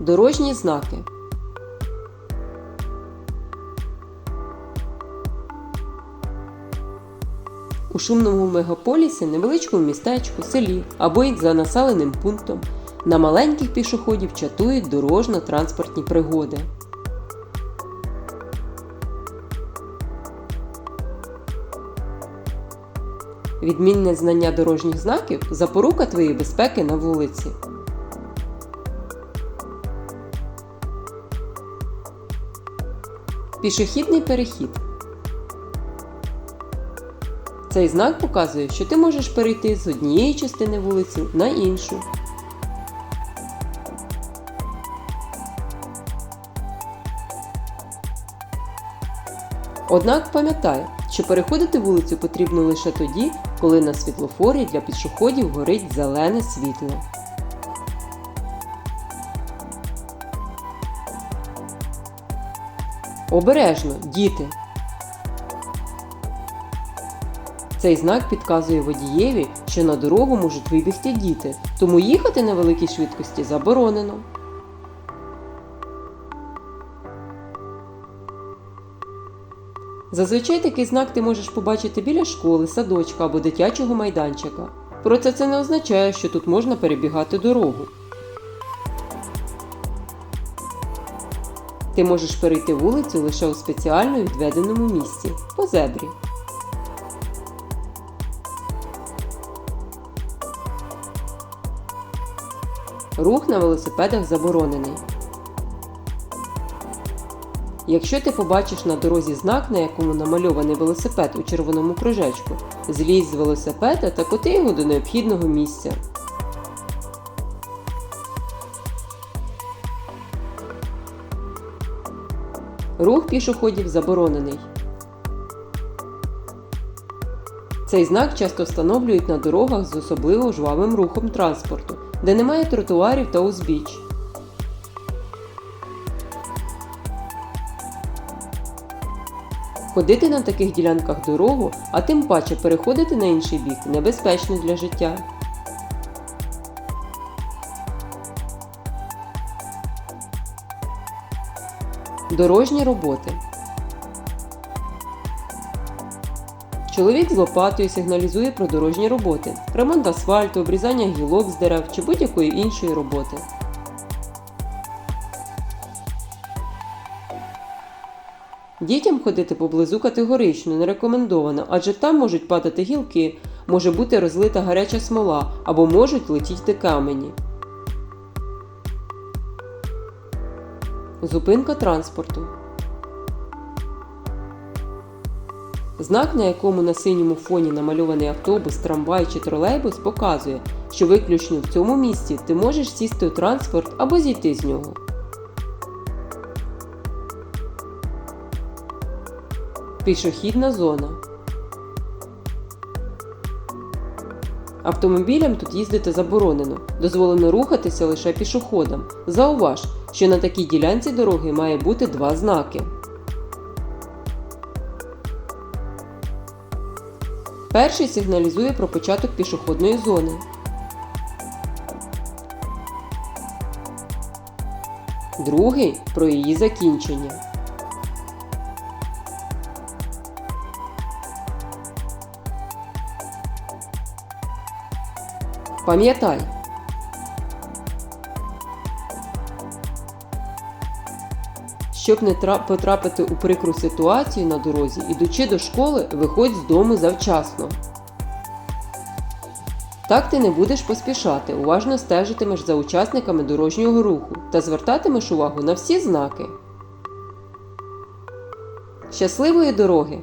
Дорожні знаки. У шумному мегаполісі, невеличкому містечку, селі або й за населеним пунктом на маленьких пішоходів чатують дорожньо-транспортні пригоди. Відмінне знання дорожніх знаків запорука твоєї безпеки на вулиці. Пішохідний перехід. Цей знак показує, що ти можеш перейти з однієї частини вулиці на іншу. Однак пам'ятай, що переходити вулицю потрібно лише тоді, коли на світлофорі для пішоходів горить зелене світло. Обережно, діти! Цей знак підказує водієві, що на дорогу можуть вибігти діти, тому їхати на великій швидкості заборонено. Зазвичай такий знак ти можеш побачити біля школи, садочка або дитячого майданчика. Проте це не означає, що тут можна перебігати дорогу. Ти можеш перейти вулицю лише у спеціально відведеному місці по зебрі. Рух на велосипедах заборонений. Якщо ти побачиш на дорозі знак, на якому намальований велосипед у червоному кружечку, злізь з велосипеда та коти його до необхідного місця. Рух пішоходів заборонений. Цей знак часто встановлюють на дорогах з особливо жвавим рухом транспорту, де немає тротуарів та узбіч. Ходити на таких ділянках дорогу, а тим паче переходити на інший бік небезпечно для життя. Дорожні роботи. Чоловік з лопатою сигналізує про дорожні роботи, ремонт асфальту, обрізання гілок з дерев чи будь-якої іншої роботи. Дітям ходити поблизу категорично не рекомендовано, адже там можуть падати гілки, може бути розлита гаряча смола або можуть летіти камені. Зупинка транспорту. Знак, на якому на синьому фоні намальований автобус, трамвай чи тролейбус, показує, що виключно в цьому місці ти можеш сісти у транспорт або зійти з нього. Пішохідна зона. Автомобілям тут їздити заборонено. Дозволено рухатися лише пішоходам. Зауваж, що на такій ділянці дороги має бути два знаки. Перший сигналізує про початок пішохідної зони. Другий про її закінчення. Пам'ятай. Щоб не потрапити у прикру ситуацію на дорозі, ідучи до школи, виходь з дому завчасно. Так ти не будеш поспішати, уважно стежитимеш за учасниками дорожнього руху та звертатимеш увагу на всі знаки. Щасливої дороги!